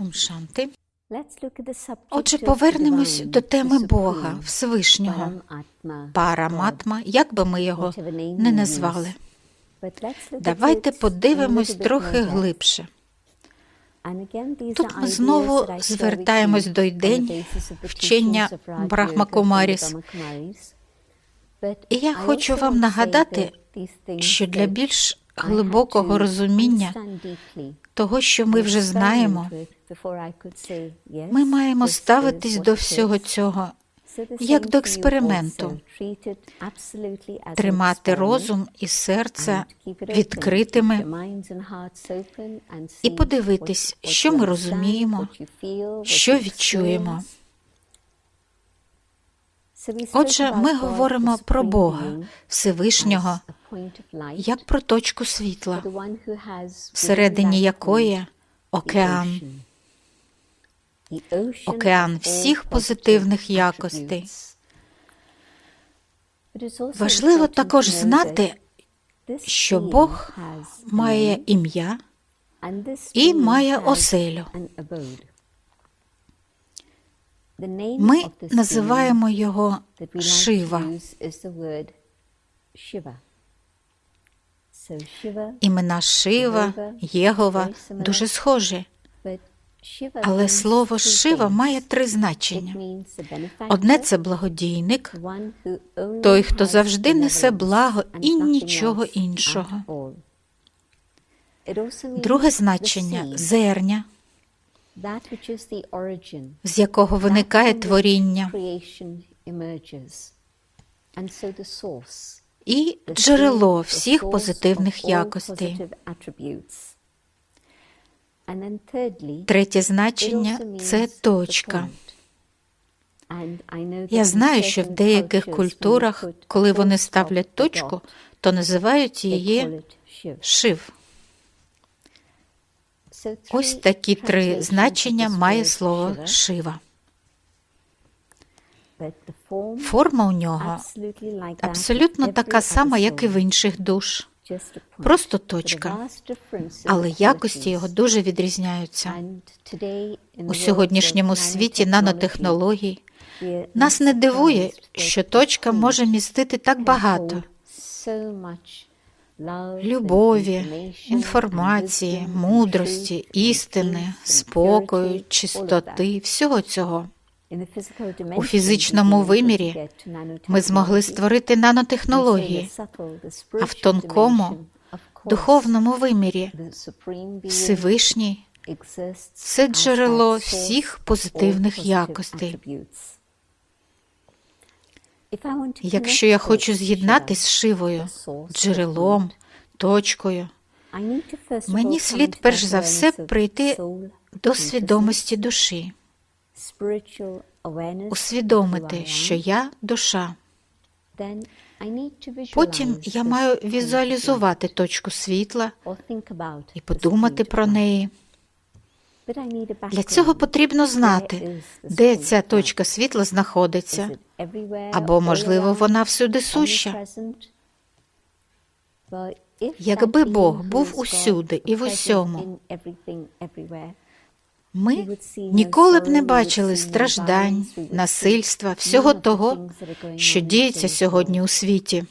Ом Шанти. Отже, повернемось до теми Бога, Всевишнього, Параматма, як би ми його не назвали. Давайте подивимось трохи глибше. Тут ми знову звертаємось до the вчення teachings of Raja Брахма Yoga from the Кумаріс. Brahma Kumaris. But І я хочу вам нагадати, що для більш глибокого розуміння того, що ми вже знаємо, ми маємо ставитись до всього цього, як до експерименту. тримати розум і серце відкритими і подивитись, що ми розуміємо, що відчуємо. Отже, ми говоримо про Бога, Всевишнього, як про точку світла, всередині якої океан, океан всіх позитивних якостей. Важливо також знати, що Бог має ім'я і має оселю. Ми називаємо його Шива. Імена Шива, Єгова дуже схожі, але слово Шива має три значення. Одне це благодійник, той, хто завжди несе благо і нічого іншого. Друге значення зерня, з якого виникає творіння, і джерело всіх позитивних якостей. Третє значення це точка. Я знаю, що в деяких культурах, коли вони ставлять точку, то називають її шив. Ось такі три значення має слово шива. Форма у нього абсолютно така сама, як і в інших душ. Просто точка. Але якості його дуже відрізняються. У сьогоднішньому світі нанотехнологій нас не дивує, що точка може містити так багато любові, інформації, мудрості, істини, спокою, чистоти, всього цього. У фізичному вимірі Ми змогли створити нанотехнології, а в тонкому, духовному вимірі Всевишній це джерело всіх позитивних якостей. Якщо я хочу з'єднатися з Шивою, джерелом, точкою, мені слід перш за все прийти до свідомості душі, усвідомити, що я душа. Потім я маю візуалізувати точку світла і подумати про неї. Для цього потрібно знати, де ця точка світла знаходиться, або, можливо, вона всюди суща. Якби Бог був усюди і в усьому, Ми ніколи б не бачили страждань, насильства, всього того, що діється сьогодні у світі.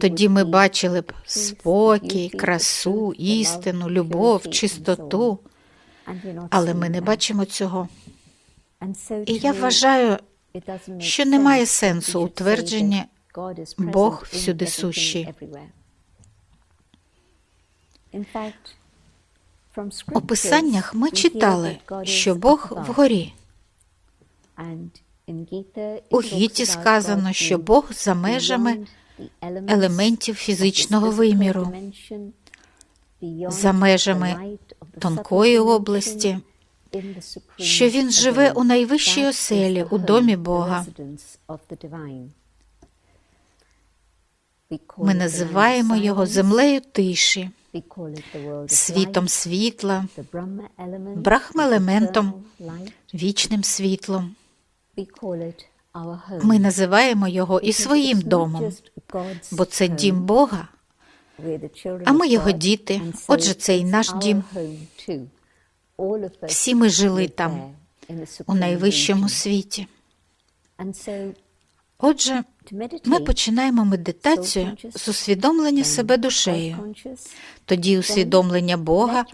Тоді ми бачили б спокій, красу, істину, любов, чистоту, але ми не бачимо цього. І я вважаю, що немає сенсу у should say that твердженні God is present «Бог всюди сущий». У писаннях ми читали, що Бог вгорі. У Гіті сказано, що Бог за межами елементів фізичного виміру, за межами тонкої області, що Він живе у найвищій оселі, у домі Бога. Ми називаємо його землею тиші, Світом світла, light. вічним світлом. Ми називаємо його і своїм домом, бо це дім Бога, а ми його діти, отже, це і наш дім. Всі ми жили там, у найвищому світі. Отже, ми починаємо медитацію з усвідомлення себе душею, тоді усвідомлення Бога,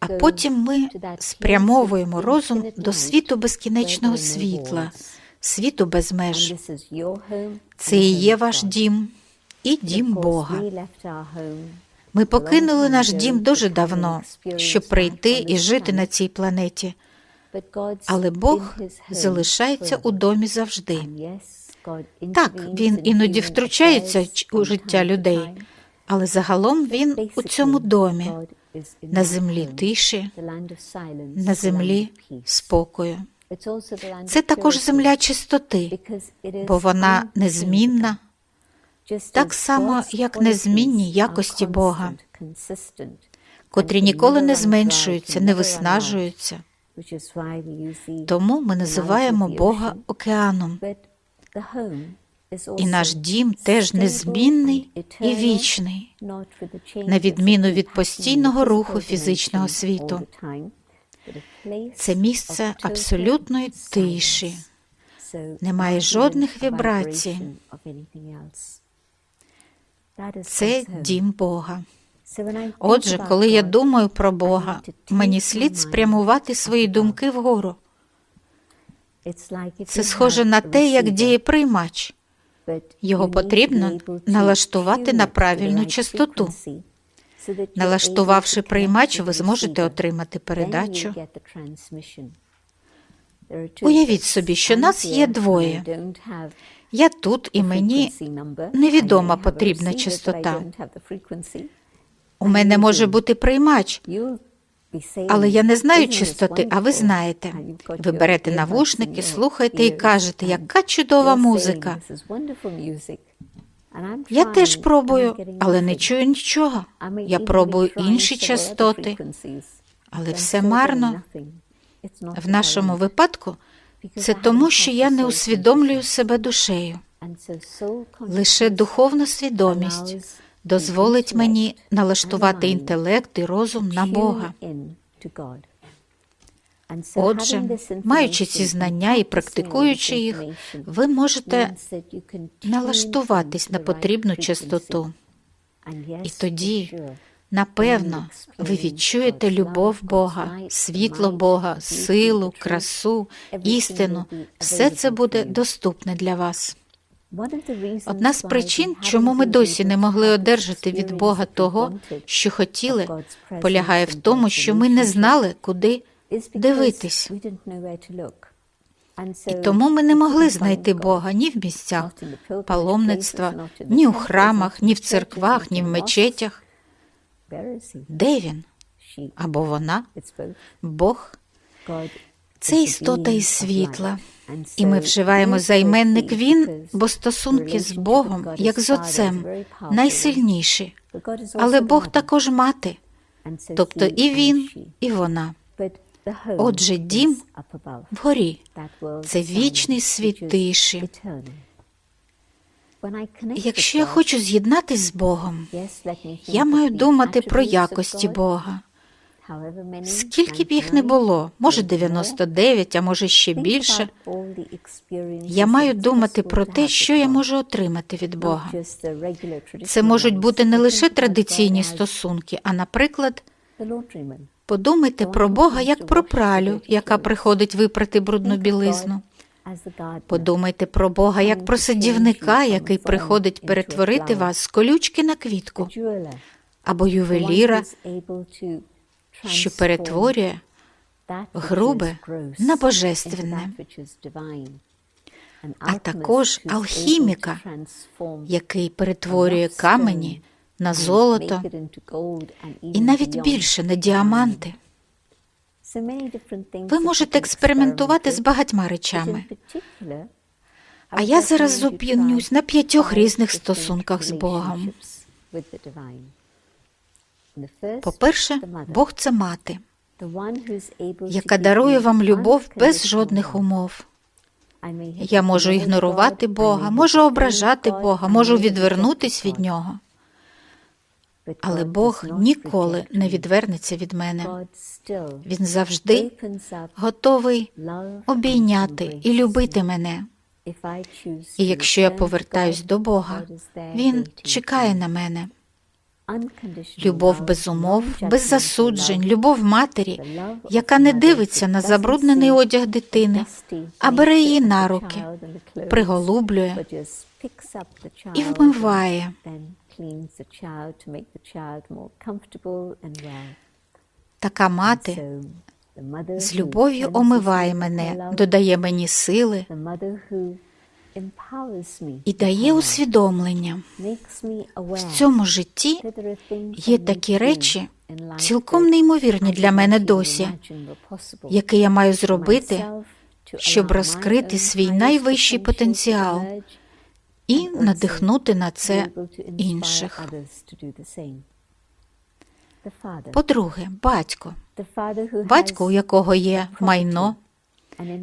а потім ми спрямовуємо розум до світу безкінечного світла, світу без меж. Це і є ваш дім, і дім Бога. Ми покинули наш дім дуже давно, щоб прийти і жити на цій планеті. Але Бог залишається у домі завжди. Так, він іноді втручається у життя людей, але загалом він у цьому домі, на землі тиші, на землі спокою. Це також земля чистоти, бо вона незмінна, так само, як незмінні якості Бога, котрі ніколи не зменшуються, не виснажуються. Тому ми називаємо Бога океаном. І наш дім теж незмінний і вічний, на відміну від постійного руху фізичного світу. Це місце абсолютної тиші, немає жодних вібрацій. Це дім Бога. Отже, коли я думаю про Бога, мені слід спрямувати свої думки вгору. Це схоже на те, як діє приймач. Його потрібно налаштувати на правильну частоту. Налаштувавши приймач, ви зможете отримати передачу. Уявіть собі, що нас є двоє. Я тут і мені невідома потрібна частота. У мене може бути приймач, але я не знаю частоти, а ви знаєте. Ви берете навушники, слухаєте і кажете, яка чудова музика. Я теж пробую, але не чую нічого. Я пробую інші частоти, але все марно. В нашому випадку це тому, що я не усвідомлюю себе душею. Лише духовна свідомість дозволить мені налаштувати інтелект і розум на Бога. Отже, маючи ці знання і практикуючи їх, ви можете налаштуватись на потрібну частоту. І тоді, напевно, ви відчуєте любов Бога, світло Бога, силу, красу, істину. Все це буде доступне для вас. Одна з причин, чому ми досі не могли одержати від Бога того, що хотіли, полягає в тому, що ми не знали, куди дивитись. І тому ми не могли знайти Бога ні в місцях паломництва, ні у храмах, ні в церквах, ні в мечетях. Де він? Або вона? Бог це істота із світла. І ми вживаємо займенник він, бо стосунки з Богом, як з Отцем, найсильніші. Але Бог також мати, тобто і він, і вона. Отже, дім вгорі це вічний світ тиші. Якщо я хочу з'єднатись з Богом, я маю думати про якості Бога. Скільки б їх не було, може 99, а може ще більше. Я маю думати про те, що я можу отримати від Бога. Це можуть бути не лише традиційні стосунки, а, наприклад, подумайте про Бога як про пралю, яка приходить випрати брудну білизну. Подумайте про Бога як про садівника, який приходить перетворити вас з колючки на квітку, або ювеліра, що перетворює грубе на божественне, а також алхіміка, який перетворює камені на золото і навіть більше на діаманти. Ви можете експериментувати з багатьма речами. А я зараз зупинюсь на п'ятьох різних стосунках з Богом. По-перше, Бог це мати, яка дарує вам любов без жодних умов. Я можу ігнорувати Бога, можу ображати Бога, можу відвернутись від нього. Але Бог ніколи не відвернеться від мене. Він завжди готовий обійняти і любити мене. І якщо я повертаюсь до Бога, Він чекає на мене. Любов без умов, без засуджень, любов матері, яка не дивиться на забруднений одяг дитини, а бере її на руки, приголублює і вмиває. Така мати з любов'ю омиває мене, додає мені сили і дає усвідомлення. В цьому житті є такі речі, цілком неймовірні для мене досі, які я маю зробити, щоб розкрити свій найвищий потенціал і надихнути на це інших. По-друге, батько, батько, у якого є майно,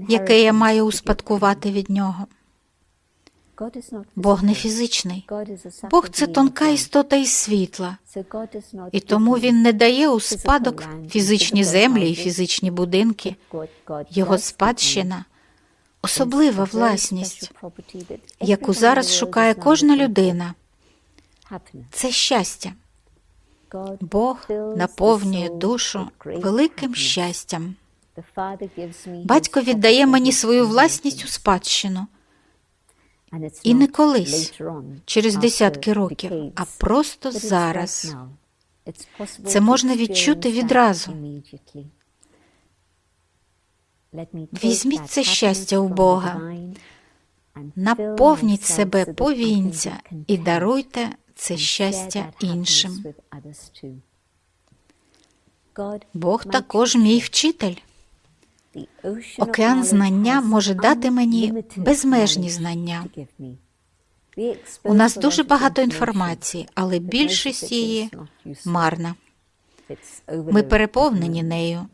яке я маю успадкувати від нього. Бог не фізичний. Бог це тонка істота із світла, і тому він не дає у спадок фізичні землі і фізичні будинки. Його спадщина особлива власність, яку зараз шукає кожна людина. Це щастя. Бог наповнює душу великим щастям. Батько віддає мені свою власність у спадщину. І не колись, через десятки років, а просто зараз. Це можна відчути відразу. Візьміть це щастя у Бога, наповніть себе повінця і даруйте це щастя іншим. Бог також мій вчитель. Океан знання може дати мені безмежні знання. У нас дуже багато інформації, але більшість її марна. Ми переповнені нею,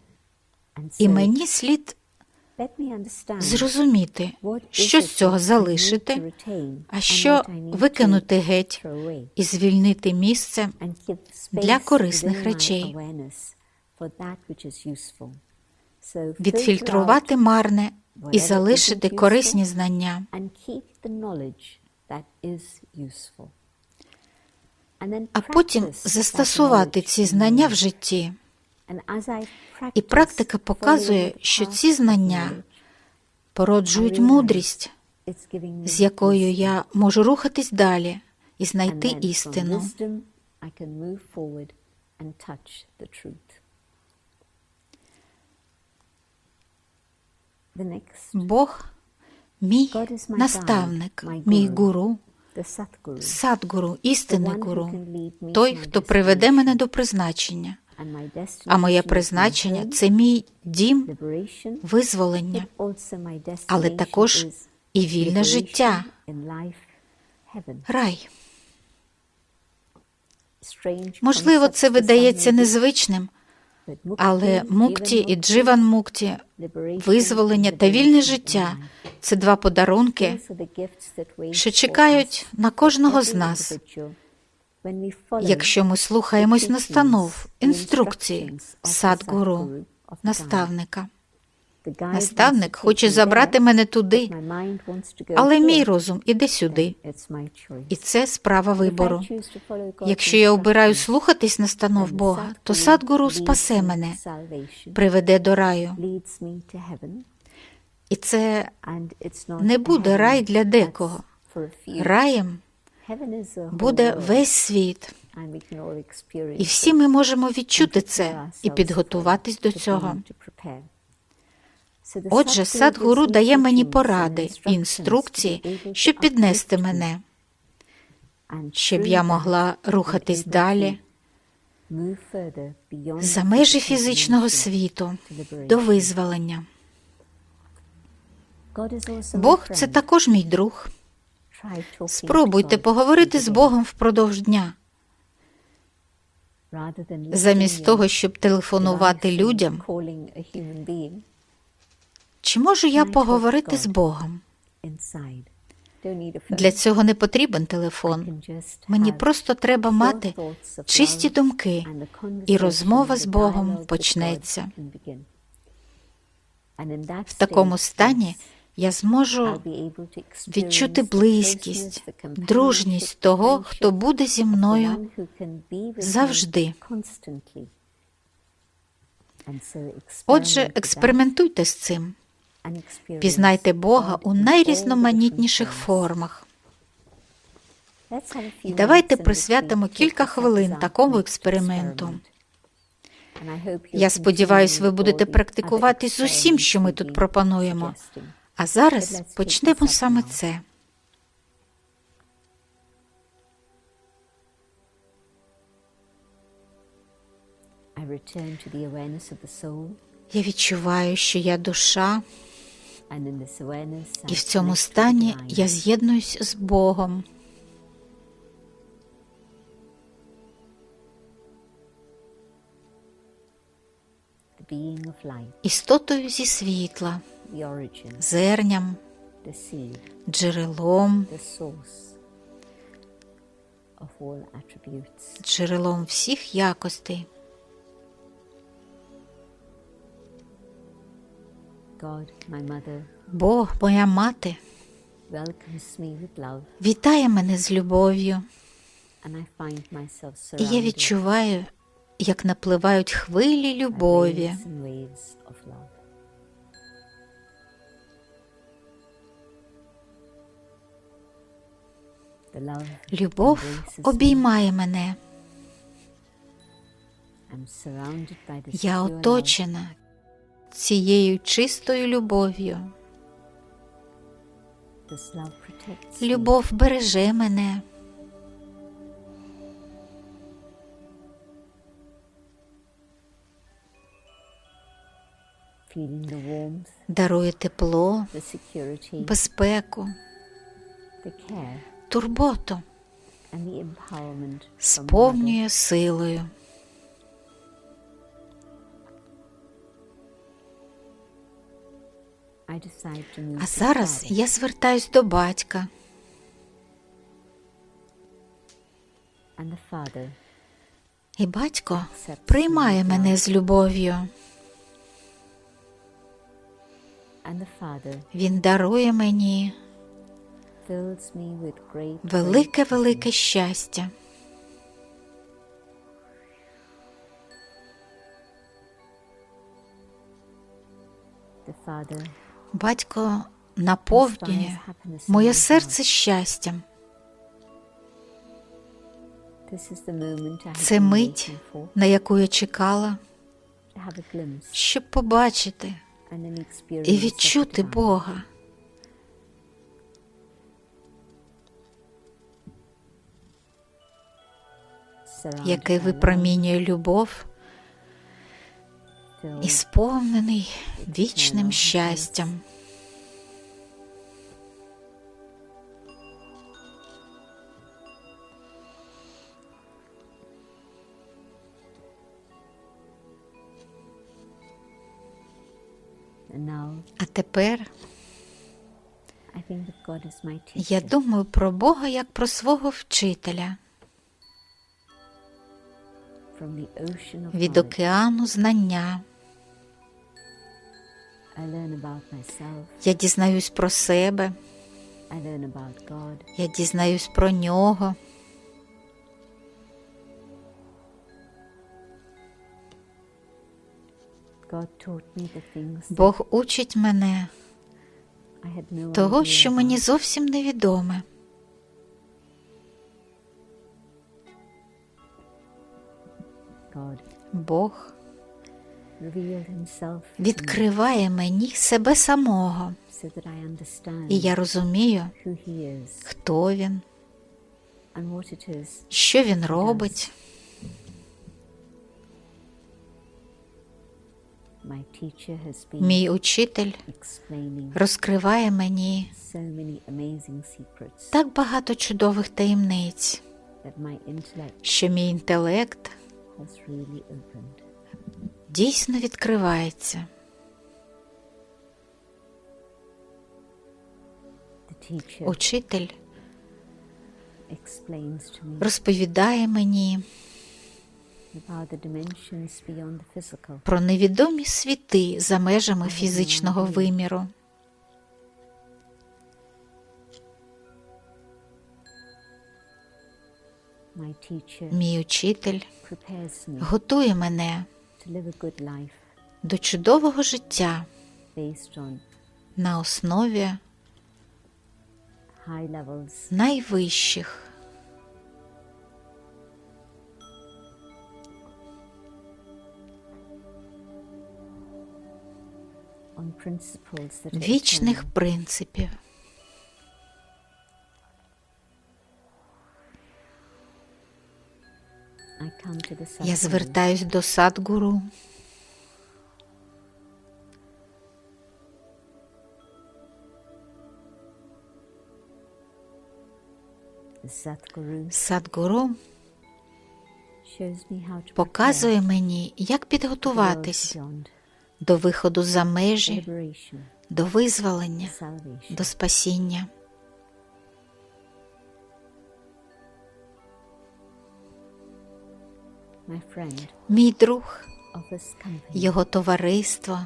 і мені слід зрозуміти, що з цього залишити, а що викинути геть і звільнити місце для корисних речей, відфільтрувати марне і залишити корисні знання. А потім застосувати ці знання в житті. І практика показує, що ці знання породжують мудрість, з якою я можу рухатись далі і знайти істину. Бог мій наставник, мій гуру, садгуру, істинний гуру, той, хто приведе мене до призначення. А моє призначення це мій дім визволення, але також і вільне життя, рай. Можливо, це видається незвичним, але мукті і дживан мукті, визволення та вільне життя це два подарунки, що чекають на кожного з нас. Якщо ми слухаємось настанов, інструкції садгуру, наставника. Наставник хоче забрати мене туди, але мій розум іде сюди. І це справа вибору. Якщо я обираю слухатись настанов Бога, то садгуру спасе мене, приведе до раю. І це не буде рай для декого. Раєм буде весь світ. І всі ми можемо відчути це і підготуватись до цього. Отже, садгуру дає мені поради інструкції, щоб піднести мене, щоб я могла рухатись далі за межі фізичного світу до визволення. Бог це також мій друг. Спробуйте поговорити з Богом впродовж дня. Замість того, щоб телефонувати людям, чи можу я поговорити з Богом? Для цього не потрібен телефон. Мені просто треба мати чисті думки, і розмова з Богом почнеться. В такому стані я зможу відчути близькість, дружність того, хто буде зі мною завжди. Отже, експериментуйте з цим. Пізнайте Бога у найрізноманітніших формах. І давайте присвятимо кілька хвилин такому експерименту. Я сподіваюсь, ви будете практикувати з усім, що ми тут пропонуємо. А зараз почнемо саме це. Я відчуваю, що я душа, і в цьому стані я з'єднуюсь з Богом. істотою зі світла, зерням, джерелом, джерелом всіх якостей. Бог, моя мати, вітає мене з любов'ю, і я відчуваю, як напливають хвилі любові. Любов обіймає мене. Я оточена цією чистою любов'ю. Любов береже мене. дарує тепло, безпеку, турботу, сповнює силою. А зараз я звертаюсь до батька, і батько приймає мене з любов'ю. Він дарує мені велике велике щастя. Батько наповнює моє серце щастям. Це мить, на яку я чекала, щоб побачити і відчути. Бога. Який випромінює любов і сповнений вічним щастям. А тепер я думаю про Бога як про свого вчителя від океану знання. Я дізнаюсь про себе, я дізнаюсь про нього. Бог учить мене того, що мені зовсім невідоме. Бог відкриває мені себе самого, і я розумію, хто він, що він робить. Мій учитель розкриває мені так багато чудових таємниць, що мій інтелект. Дійсно відкривається. Учитель розповідає мені про невідомі світи за межами фізичного виміру. Мій учитель готує мене до чудового життя на основі найвищих вічних принципів. Я звертаюсь до Садгуру, Садгуру показує мені, як підготуватись до виходу за межі, до визволення, до спасіння. Мій друг, його товариство,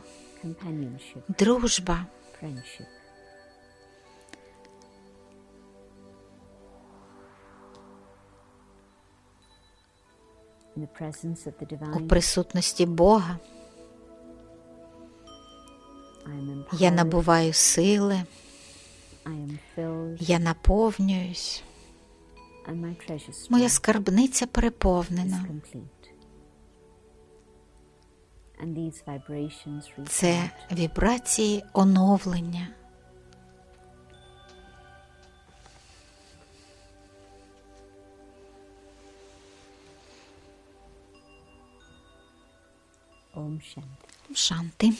дружба, у присутності Бога. Я набуваю сили, я наповнююсь, моя скарбниця переповнена. Це вібрації оновлення. Ом Шанти.